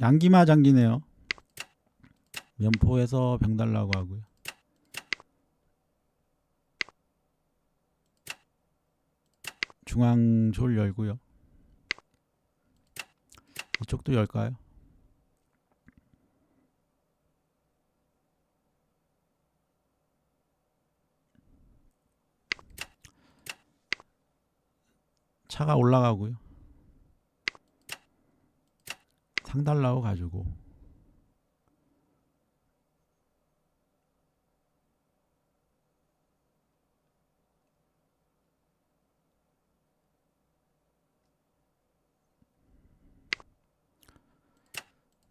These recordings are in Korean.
양기마 장기네요. 면포에서 병 달라고 하고요. 중앙 졸 열고요. 이쪽도 열까요? 차가 올라가고요. 상달라고 가지고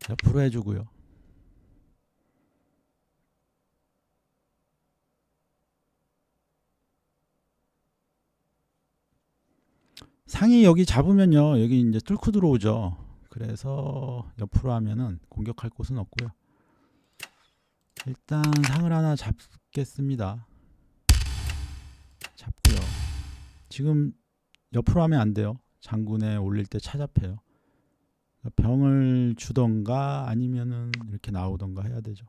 옆으로 해주고요. 상이 여기 잡으면요 여기 이제 뚫고 들어오죠 그래서 옆으로 하면은 공격할 곳은 없고요. 일단 상을 하나 잡겠습니다. 잡고요. 지금 옆으로 하면 안 돼요. 장군에 올릴 때 찾아패요. 병을 주던가 아니면은 이렇게 나오던가 해야 되죠.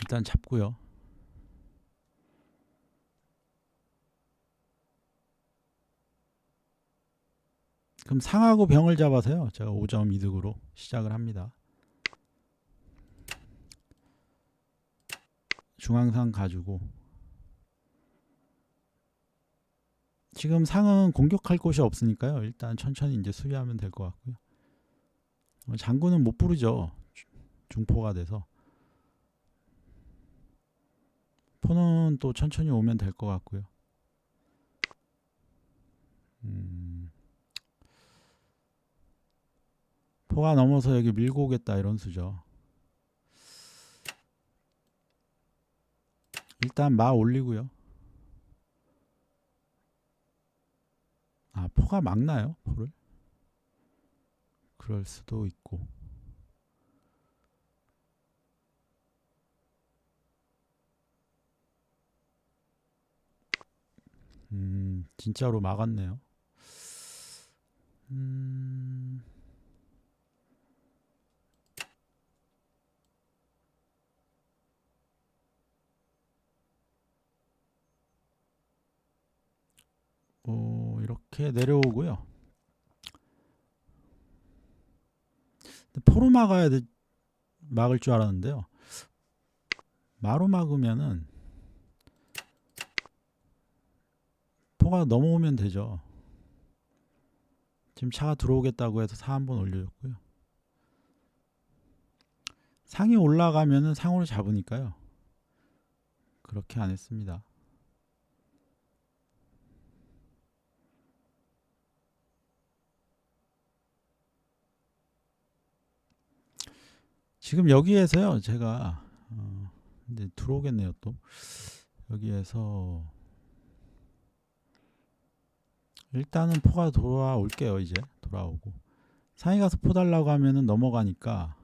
일단 잡고요 그럼 상하고 병을 잡아서요. 제가 5점 이득으로 시작을 합니다. 중앙상 가지고 지금 상은 공격할 곳이 없으니까요. 일단 천천히 이제 수비하면 될 것 같고요. 어, 장군은 못 부르죠. 주- 중포가 돼서 포는 또 천천히 오면 될 것 같고요. 음. 포가 넘어서 여기 밀고 오겠다 이런 수죠. 일단 마 올리고요. 아 포가 막나요? 포를? 그럴 수도 있고. 음 진짜로 막았네요. 음. 어, 이렇게 내려오고요. 포로 막아야 돼, 막을 줄 알았는데요. 마로 막으면은 포가 넘어오면 되죠. 지금 차가 들어오겠다고 해서 사 한번 올려줬고요. 상이 올라가면은 상으로 잡으니까요. 그렇게 안 했습니다. 지금 여기에서요 제가 어, 이제 들어오겠네요 또. 여기에서 일단은 포가 돌아올게요 이제. 돌아오고. 상이 가서 포 달라고 하면은 넘어가니까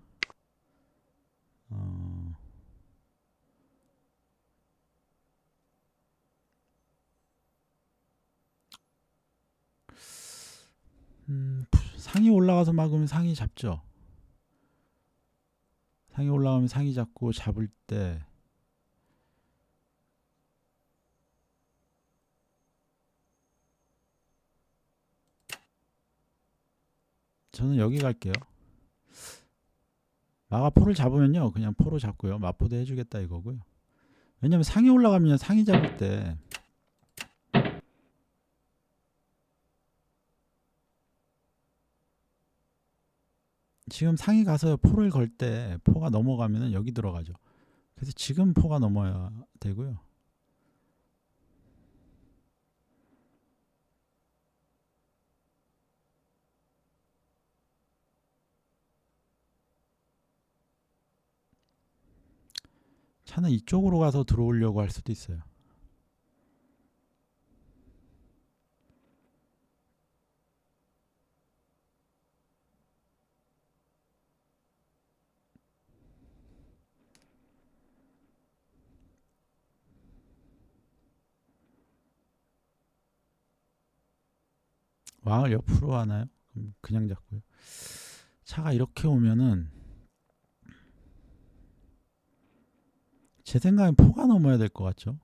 어, 음, 상이 올라가서 막으면 상이 잡죠 상이 올라가면 상이 잡고 잡을 때 저는 여기 갈게요. 마가 포를 잡으면요. 그냥 포로 잡고요. 마포도 해주겠다 이거고요. 왜냐면 상이 올라가면 상이 잡을 때 지금 상이 가서 포를 걸 때 포가 넘어가면은 여기 들어가죠. 그래서 지금 포가 넘어야 되고요. 차는 이쪽으로 가서 들어오려고 할 수도 있어요. 왕을 옆으로 하나요? 그냥 잡고요. 차가 이렇게 오면은 제 생각엔 포가 넘어야 될 것 같죠?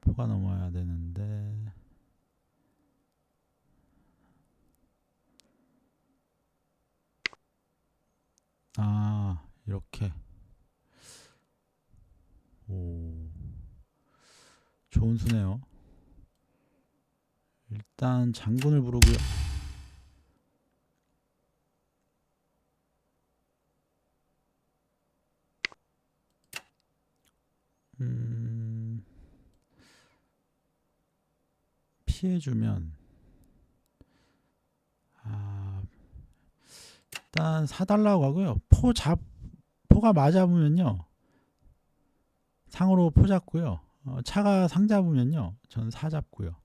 포가 넘어야 되는데 아 이렇게 오 좋은 수네요. 일단 장군을 부르고요. 음, 피해주면 아, 일단 사달라고 하고요. 포 잡, 포가 맞아보면요. 상으로 포 잡고요. 어, 차가 상 잡으면요. 전 사 잡고요.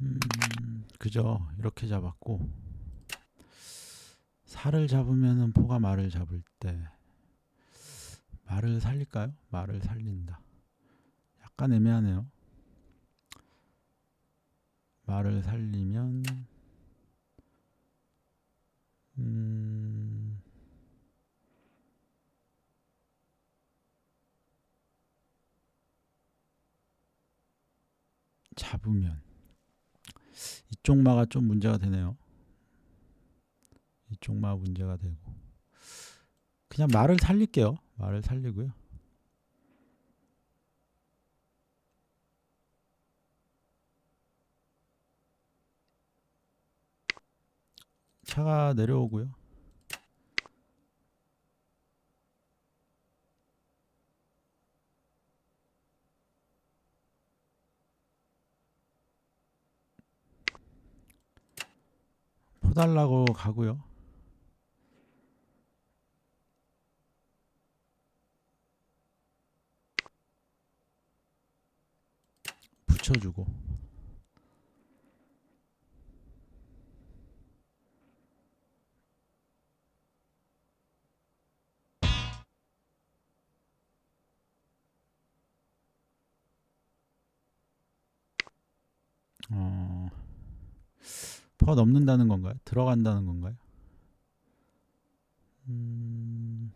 음, 그죠. 이렇게 잡았고 살을 잡으면은 포가 말을 잡을 때 말을 살릴까요? 말을 살린다. 약간 애매하네요. 말을 살리면 음, 잡으면 이쪽 마가 좀 문제가 되네요. 이쪽 마 문제가 되고 그냥 말을 살릴게요. 말을 살리고요. 차가 내려오고요. 포달라고 가고요. 붙여주고 넘는다는 건가요? 들어간다는 건가요? 음,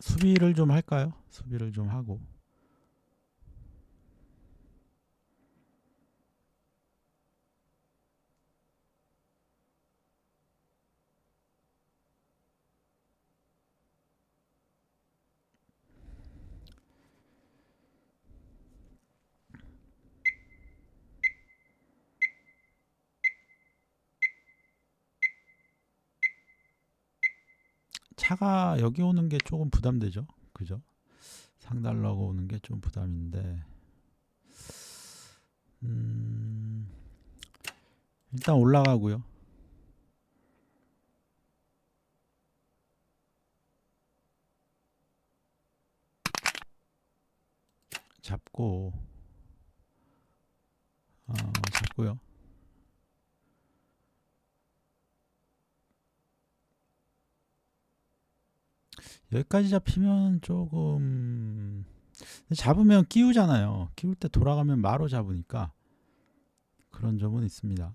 수비를 좀 할까요? 수비를 좀 하고 차가 여기 오는 게 조금 부담되죠. 그죠? 상달라고 오는 게 좀 부담인데 음, 일단 올라가고요. 잡고 어, 잡고요. 여기까지 잡히면 조금 잡으면 끼우잖아요. 끼울 때 돌아가면 마로 잡으니까 그런 점은 있습니다.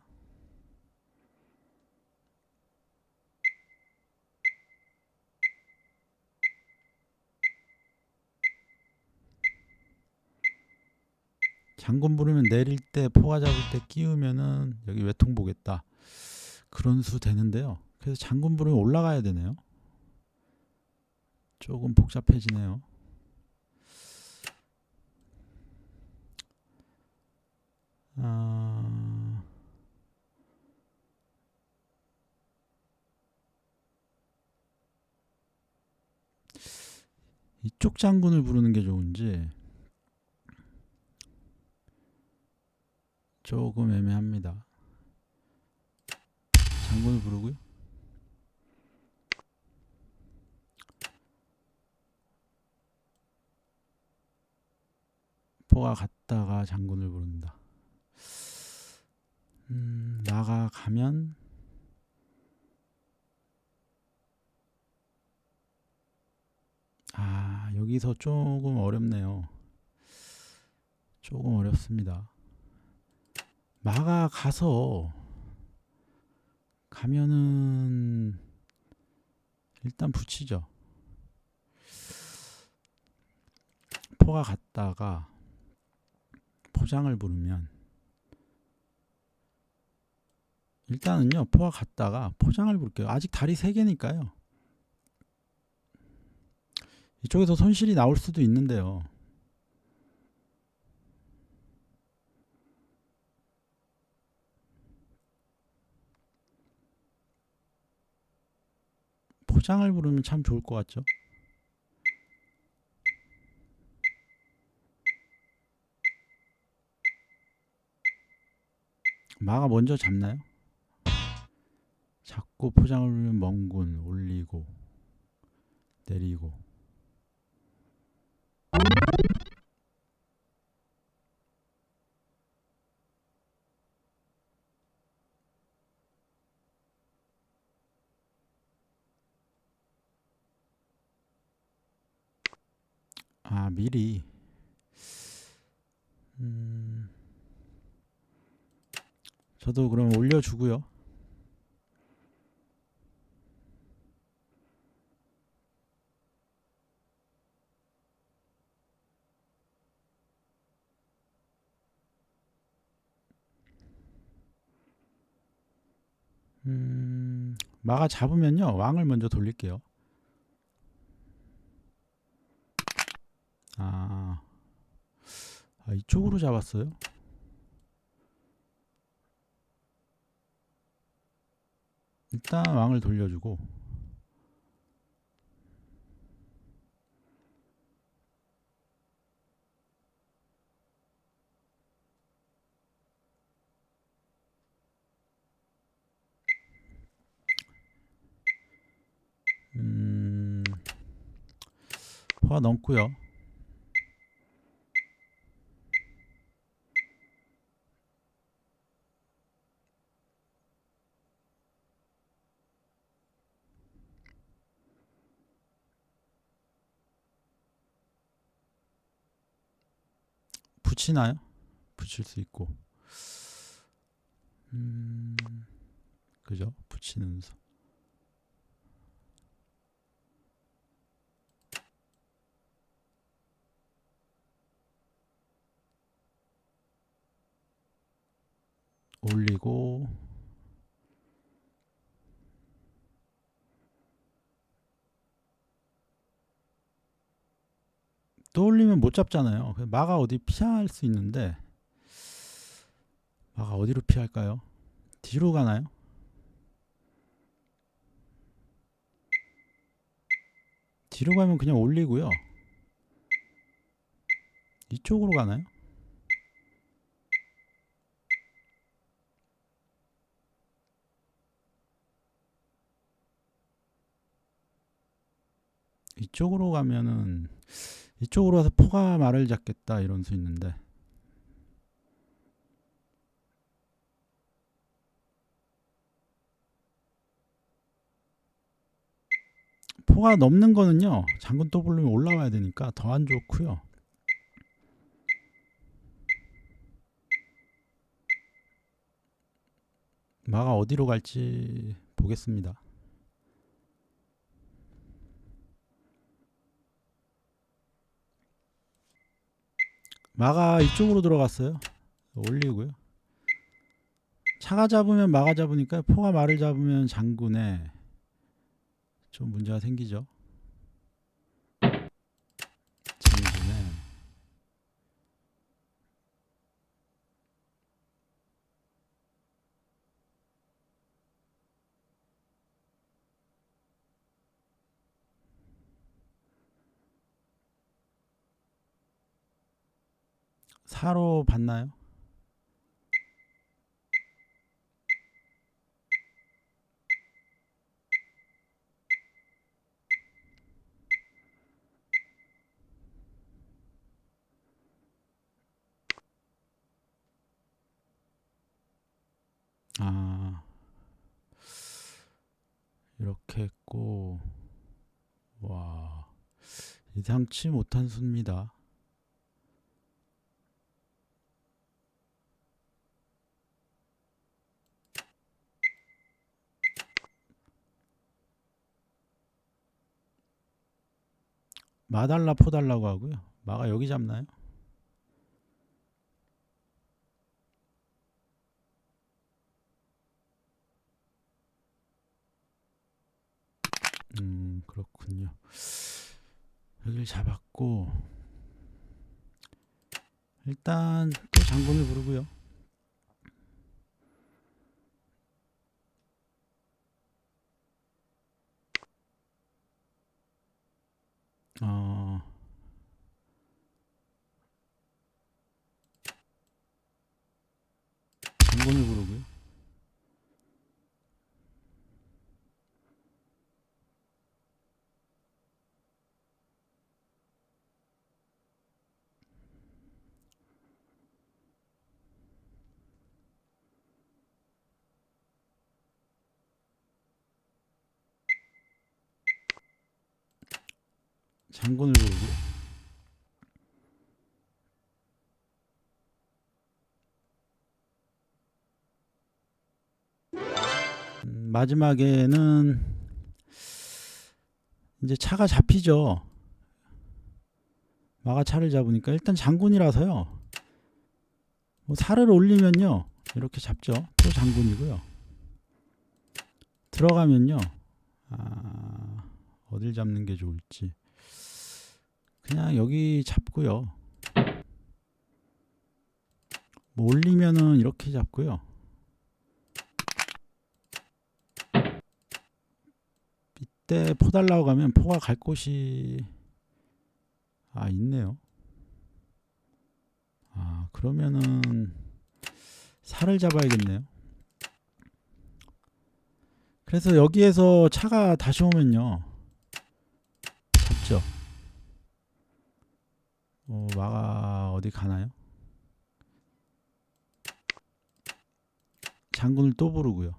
장군 부르면 내릴 때 포가 잡을 때 끼우면은 여기 외통 보겠다 그런 수 되는데요. 그래서 장군 부르면 올라가야 되네요. 조금 복잡해지네요. 아... 이쪽 장군을 부르는 게 좋은지 조금 애매합니다. 장군을 부르고요. 포가 갔다가 장군을 부른다. 음, 나가 가면 아, 여기서 조금 어렵네요. 조금 어렵습니다. 마가 가서 가면은 일단 붙이죠. 포가 갔다가 포장을 부르면 일단은요 포가 갔다가 포장을 부를게요. 아직 다리 세 개니까요. 이쪽에서 손실이 나올 수도 있는데요. 포장을 부르면 참 좋을 것 같죠? 마가 먼저 잡나요? 잡고 포장을 부르면 멍군 올리고 내리고 아 미리 음 저도 그럼 올려주고요. 음 마가 잡으면요. 왕을 먼저 돌릴게요. 아, 아 이쪽으로 잡았어요? 일단 왕을 돌려주고 음, 포가 넘고요. 붙이나요? 붙일 수 있고. 음, 그죠? 붙이는 수. 올리고 또 올리면 못 잡잖아요. 마가 어디 피할 수 있는데 마가 어디로 피할까요? 뒤로 가나요? 뒤로 가면 그냥 올리고요. 이쪽으로 가나요? 이쪽으로 가면은 이쪽으로 와서 포가 말을 잡겠다 이런 수 있는데. 포가 넘는 거는요 장군 더블로 올라와야 되니까 더 안 좋고요. 마가 어디로 갈지 보겠습니다 마가 이쪽으로 들어갔어요. 올리고요. 차가 잡으면 마가 잡으니까 포가 말을 잡으면 장군에 좀 문제가 생기죠. 사로 봤나요? 아 이렇게 했고 와 예상치 못한 수입니다. 마달라 포달라고 하고요. 마가 여기 잡나요? 음 그렇군요. 여기를 잡았고 일단 또 장군을 부르고요. 어, 장군을 부르고요. 장군을 부르고 음, 마지막에는 이제 차가 잡히죠. 마가 차를 잡으니까 일단 장군이라서요. 뭐 살을 올리면요 이렇게 잡죠. 또 장군이고요. 들어가면요. 아, 어딜 잡는 게 좋을지. 그냥 여기 잡고요. 뭐 올리면은 이렇게 잡고요. 이때 포 달라고 가면 포가 갈 곳이 아 있네요. 아 그러면은 살을 잡아야겠네요. 그래서 여기에서 차가 다시 오면요. 잡죠. 어, 마가 어디 가나요? 장군을 또 부르고요.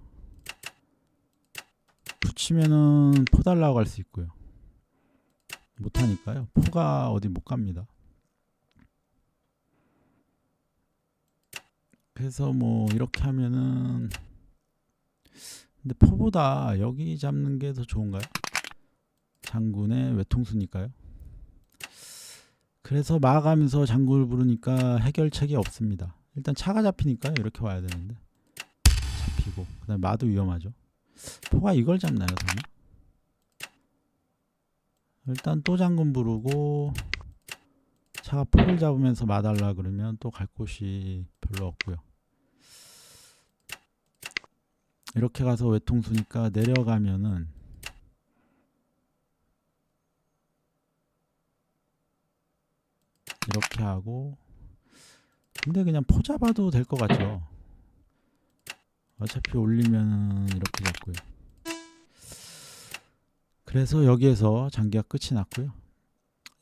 붙이면은 포 달라고 갈 수 있고요. 못하니까요. 포가 어디 못 갑니다. 그래서 뭐 이렇게 하면은 근데 포보다 여기 잡는 게 더 좋은가요? 장군의 외통수니까요. 그래서 마가면서 장군을 부르니까 해결책이 없습니다. 일단 차가 잡히니까요. 이렇게 와야 되는데 잡히고 그다음 마도 위험하죠. 포가 이걸 잡나요, 설마? 일단 또 장군 부르고 차가 포를 잡으면서 마달라 그러면 또 갈 곳이 별로 없고요. 이렇게 가서 외통수니까 내려가면은 이렇게 하고. 근데 그냥 포 잡아도 될 것 같죠 어차피 올리면 이렇게 잡고요. 그래서 여기에서 장기가 끝이 났고요.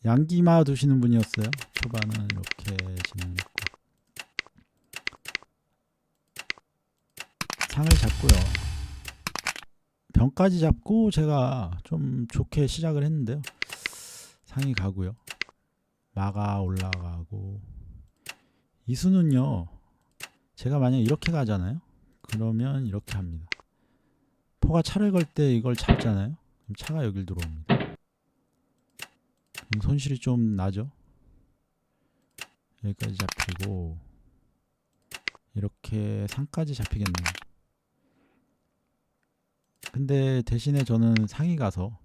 양기마 두시는 분이었어요. 초반은 이렇게 진행했고. 상을 잡고요. 병까지 잡고 제가 좀 좋게 시작을 했는데요. 상이 가고요 마가 올라가고. 이 수는요 제가 만약 이렇게 가잖아요? 그러면 이렇게 합니다. 포가 차를 걸 때 이걸 잡잖아요? 그럼 차가 여길 들어옵니다. 그럼 손실이 좀 나죠? 여기까지 잡히고. 이렇게 상까지 잡히겠네요. 근데 대신에 저는 상이 가서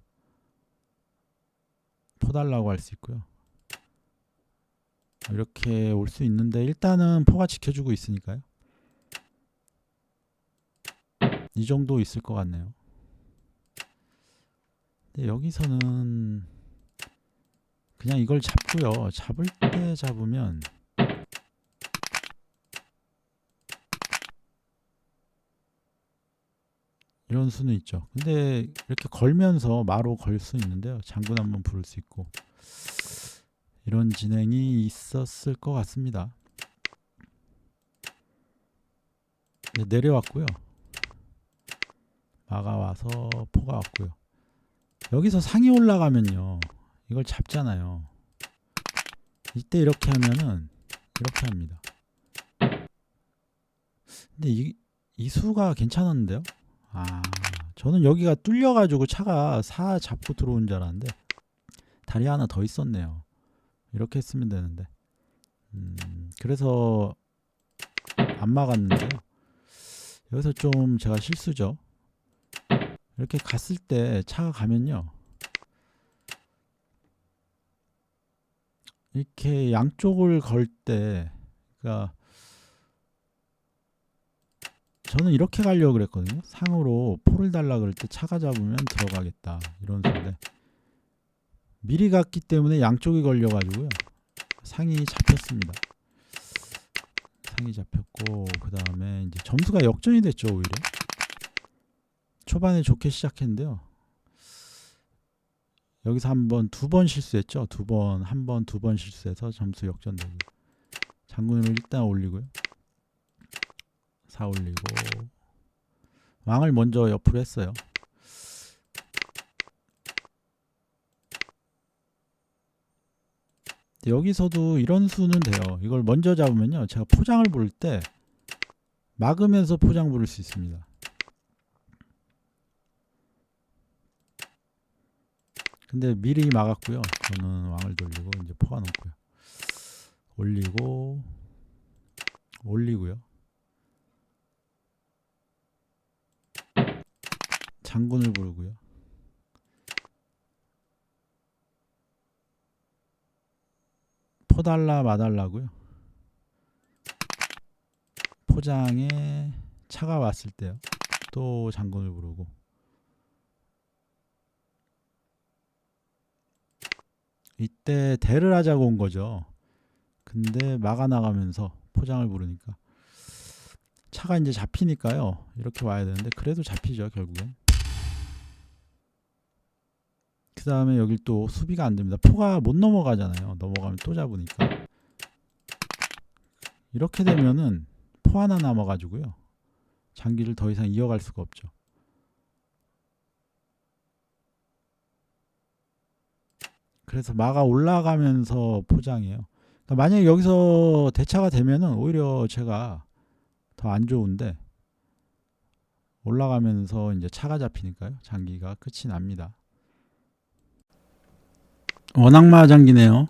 포 달라고 할 수 있고요 이렇게 올 수 있는데 일단은 포가 지켜주고 있으니까요. 이 정도 있을 것 같네요. 근데 여기서는 그냥 이걸 잡고요. 잡을 때 잡으면 이런 수는 있죠. 근데 이렇게 걸면서 마로 걸 수 있는데요. 장군 한번 부를 수 있고 이런 진행이 있었을 것 같습니다. 네, 내려왔고요. 마가 와서 포가 왔고요. 여기서 상이 올라가면요. 이걸 잡잖아요. 이때 이렇게 하면은 이렇게 합니다. 근데 이, 이 수가 괜찮았는데요? 아, 저는 여기가 뚫려가지고 차가 사 잡고 들어온 줄 알았는데 다리 하나 더 있었네요. 이렇게 했으면 되는데. 음, 그래서 안 막았는데요. 여기서 좀 제가 실수죠. 이렇게 갔을 때 차가 가면요. 이렇게 양쪽을 걸 때, 그러니까 저는 이렇게 가려고 그랬거든요. 상으로 포를 달라 그럴 때 차가 잡으면 들어가겠다 이런 수인데 미리 갔기 때문에 양쪽이 걸려가지고요. 상이 잡혔습니다. 상이 잡혔고 그 다음에 이제 점수가 역전이 됐죠 오히려. 초반에 좋게 시작했는데요. 여기서 한 번, 두 번 실수했죠. 두 번, 한 번, 두 번 실수해서 점수 역전되고. 장군을 일단 올리고요. 4 올리고. 왕을 먼저 옆으로 했어요. 여기서도 이런 수는 돼요. 이걸 먼저 잡으면요. 제가 포장을 부를 때 막으면서 포장 부를 수 있습니다. 근데 미리 막았고요. 저는 왕을 돌리고 이제 포가 놓고요. 올리고 올리고요. 장군을 부르고요. 포달라 마달라고요. 포장에 차가 왔을 때요. 또 장군을 부르고 이때 대를 하자고 온 거죠. 근데 막아 나가면서 포장을 부르니까 차가 이제 잡히니까요. 이렇게 와야 되는데 그래도 잡히죠, 결국엔. 그 다음에 여기 또 수비가 안 됩니다. 포가 못 넘어가잖아요. 넘어가면 또 잡으니까. 이렇게 되면은 포 하나 남아가지고요. 장기를 더 이상 이어갈 수가 없죠. 그래서 마가 올라가면서 포장해요. 그러니까 만약에 여기서 대차가 되면은 오히려 제가 더 안 좋은데 올라가면서 이제 차가 잡히니까요. 장기가 끝이 납니다. 원악마 장기네요.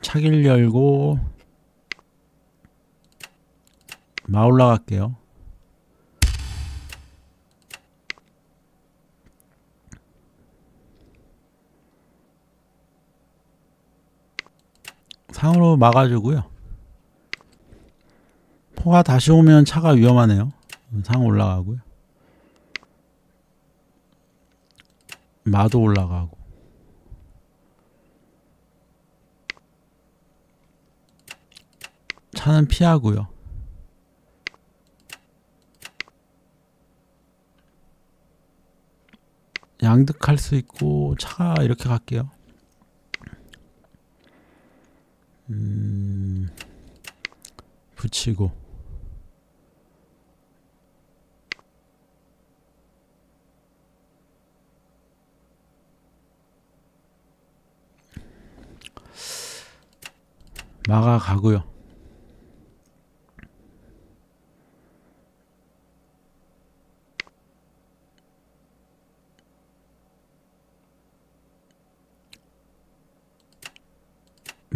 차기를 열고 마 올라갈게요. 상으로 막아주고요. 포가 다시 오면 차가 위험하네요. 상 올라가고요. 마도 올라가고. 차는 피하고요. 양득할 수 있고 차가 이렇게 갈게요. 음, 붙이고 막아 가고요.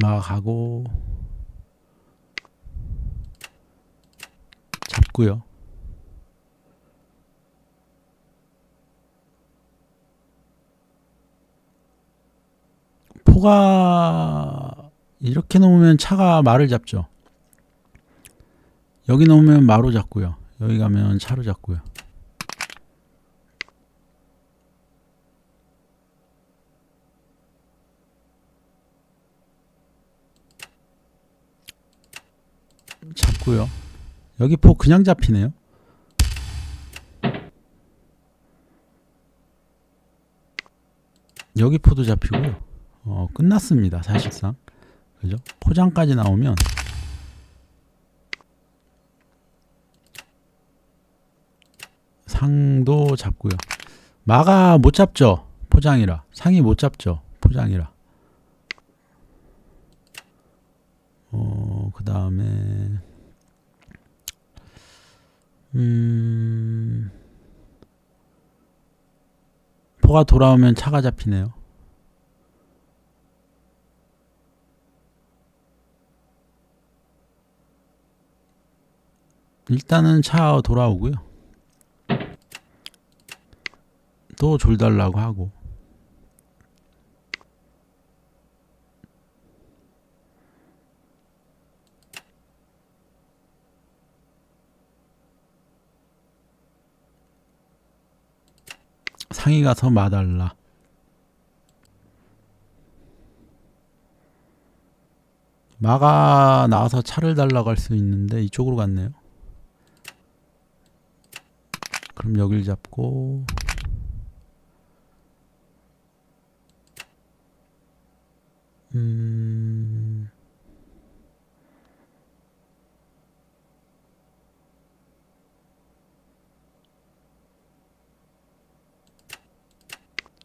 막아가고 잡고요. 포가 이렇게 놓으면 차가 말을 잡죠. 여기 놓으면 마로 잡고요. 여기 가면 차로 잡고요. 잡고요. 여기 포 그냥 잡히네요. 여기 포도 잡히고요. 어, 끝났습니다. 사실상. 그죠? 포장까지 나오면 상도 잡고요. 마가 못 잡죠. 포장이라. 상이 못 잡죠. 포장이라. 어, 그 다음에, 음, 포가 돌아오면 차가 잡히네요. 일단은 차 돌아오고요. 또 졸달라고 하고. 상이 가서 마달라. 마가 나와서 차를 달라고 할 수 있는데 이쪽으로 갔네요. 그럼 여길 잡고 음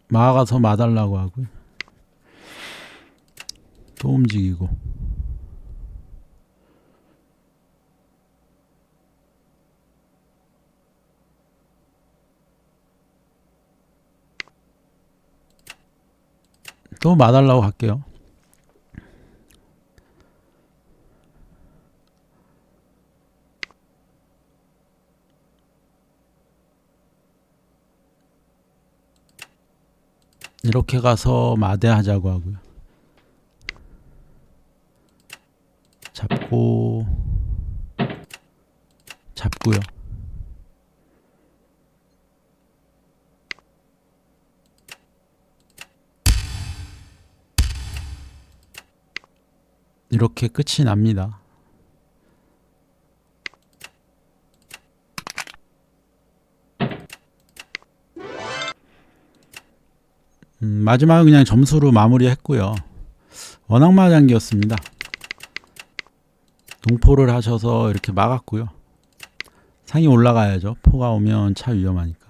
마가서 마달라고 하고요. 또 움직이고 또 마달라고 할게요. 이렇게 가서 마대하자고 하고요. 잡고 잡고요. 이렇게 끝이 납니다. 음, 마지막은 그냥 점수로 마무리했고요. 원앙 마장기였습니다. 동포를 하셔서 이렇게 막았고요. 상이 올라가야죠. 포가 오면 차 위험하니까.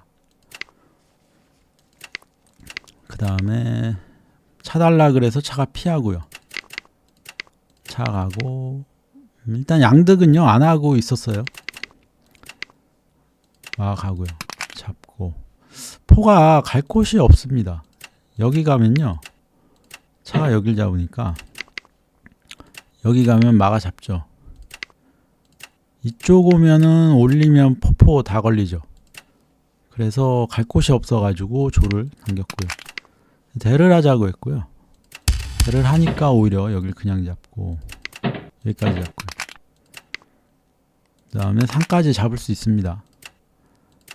그 다음에 차 달라 그래서 차가 피하고요. 차 가고 음, 일단 양득은요 안 하고 있었어요. 막 가고요. 잡고 포가 갈 곳이 없습니다. 여기 가면요 차가 여길 잡으니까 여기 가면 막아 잡죠. 이쪽 오면은 올리면 포포 다 걸리죠. 그래서 갈 곳이 없어가지고 조를 당겼고요. 대를 하자고 했고요. 대를 하니까 오히려 여길 그냥 잡고 여기까지 잡고요. 그 다음에 상까지 잡을 수 있습니다.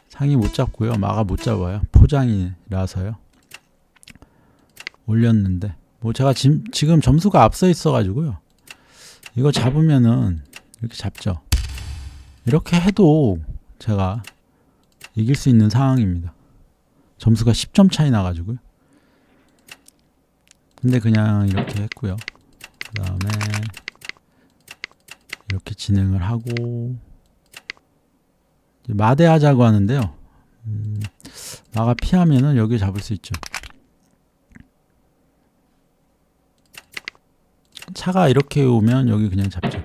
상이 못 잡고요. 마가 못 잡아요. 포장이라서요. 올렸는데 뭐 제가 지, 지금 점수가 앞서 있어 가지고요. 이거 잡으면은 이렇게 잡죠. 이렇게 해도 제가 이길 수 있는 상황입니다. 점수가 10점 차이 나 가지고요. 근데 그냥 이렇게 했고요. 그 다음에 이렇게 진행을 하고 마대하자고 하는데요. 음, 마가 피하면은 여기 잡을 수 있죠. 차가 이렇게 오면 여기 그냥 잡죠.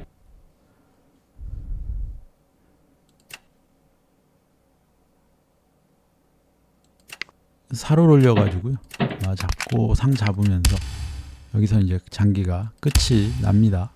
사로 올려가지고요. 마 잡고 상 잡으면서 여기서 이제 장기가 끝이 납니다.